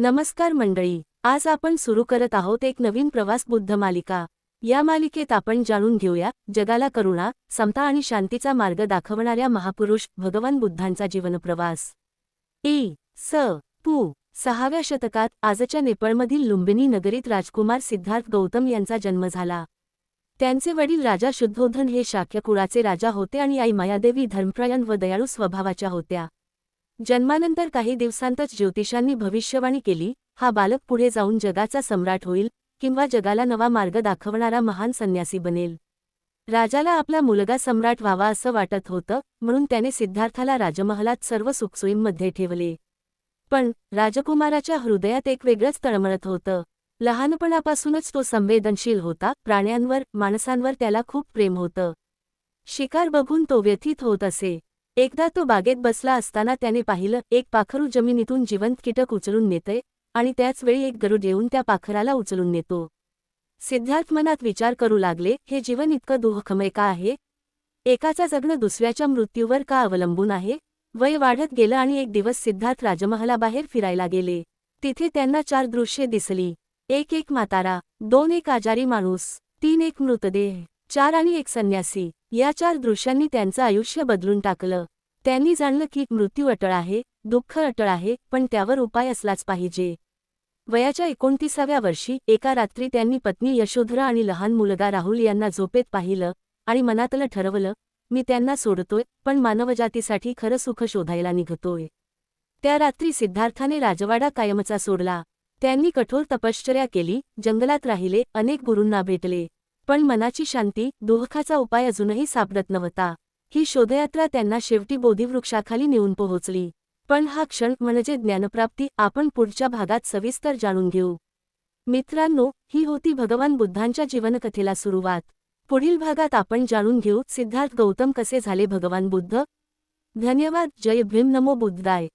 नमस्कार मंडळी आज आपण सुरू करत आहोत एक नवीन प्रवास बुद्ध मालिका. या मालिकेत आपण जाणून घेऊया जगाला करुणा समता आणि शांतीचा मार्ग दाखवणाऱ्या महापुरुष भगवान बुद्धांचा जीवनप्रवास. ई स पू सहाव्या शतकात आजच्या नेपाळमधील लुंबिनी नगरीत राजकुमार सिद्धार्थ गौतम यांचा जन्म झाला. त्यांचे वडील राजा शुद्धोधन हे शाक्य कुळाचे राजा होते आणि आई मायादेवी धर्मप्रयण व दयाळू स्वभावाच्या होत्या. जन्मानंतर काही दिवसांतच ज्योतिषांनी भविष्यवाणी केली हा बालक पुढे जाऊन जगाचा सम्राट होईल किंवा जगाला नवा मार्ग दाखवणारा महान संन्यासी बनेल. राजाला आपला मुलगा सम्राट व्हावा असं वाटत होतं म्हणून त्याने सिद्धार्थाला राजमहालात सर्व सुखसोयींमध्ये ठेवले. पण राजकुमाराच्या हृदयात एक वेगळंच तळमळत होतं. लहानपणापासूनच तो संवेदनशील होता प्राण्यांवर माणसांवर त्याला खूप प्रेम होतं. शिकार बघून तो व्यथित होत असे. एकदा तो बागेत बसला असताना त्याने पाहिलं एक पाखरू जमिनीतून जिवंत कीटक उचलून नेते आणि त्याच वेळी एक गरुड येऊन त्या पाखराला उचलून नेतो. सिद्धार्थ मनात विचार करू लागले हे जीवन इतकं दुःखमय का आहे? एकाचा जगणं दुसऱ्याच्या मृत्यूवर का अवलंबून आहे? वय वाढत गेलं आणि एक दिवस सिद्धार्थ राजमहालाबाहेर फिरायला गेले. तिथे त्यांना चार दृश्ये दिसली. एक एक म्हातारा दोन एक आजारी माणूस तीन एक मृतदेह. चार आणि एक संन्यासी. या चार दृश्यांनी त्यांचं आयुष्य बदलून टाकलं. त्यांनी जाणलं की मृत्यू अटळ आहे दुःख अटळ आहे पण त्यावर उपाय असलाच पाहिजे. वयाच्या एकोणतीसाव्या वर्षी एका रात्री त्यांनी पत्नी यशोधरा आणि लहान मुलगा राहुल यांना झोपेत पाहिलं आणि मनातलं ठरवलं मी त्यांना सोडतोय पण मानवजातीसाठी खरं सुख शोधायला निघतोय. त्या रात्री सिद्धार्थाने राजवाडा कायमचा सोडला. त्यांनी कठोर तपश्चर्या केली जंगलात राहिले अनेक गुरूंना भेटले. पण मनाची शांती दुःखाचा उपाय अजूनही सापडत नव्हता. ही शोधयात्रा त्यांना शेवटी बोधिवृक्षाखाली नेऊन पोहोचली. पण हा क्षण म्हणजे ज्ञानप्राप्ती आपण पुढच्या भागात सविस्तर जाणून घेऊ. मित्रांनो ही होती भगवान बुद्धांच्या जीवनकथेला सुरुवात. पुढील भागात आपण जाणून घेऊ सिद्धार्थ गौतम कसे झाले भगवान बुद्ध. धन्यवाद जय भीम नमो बुद्धाय.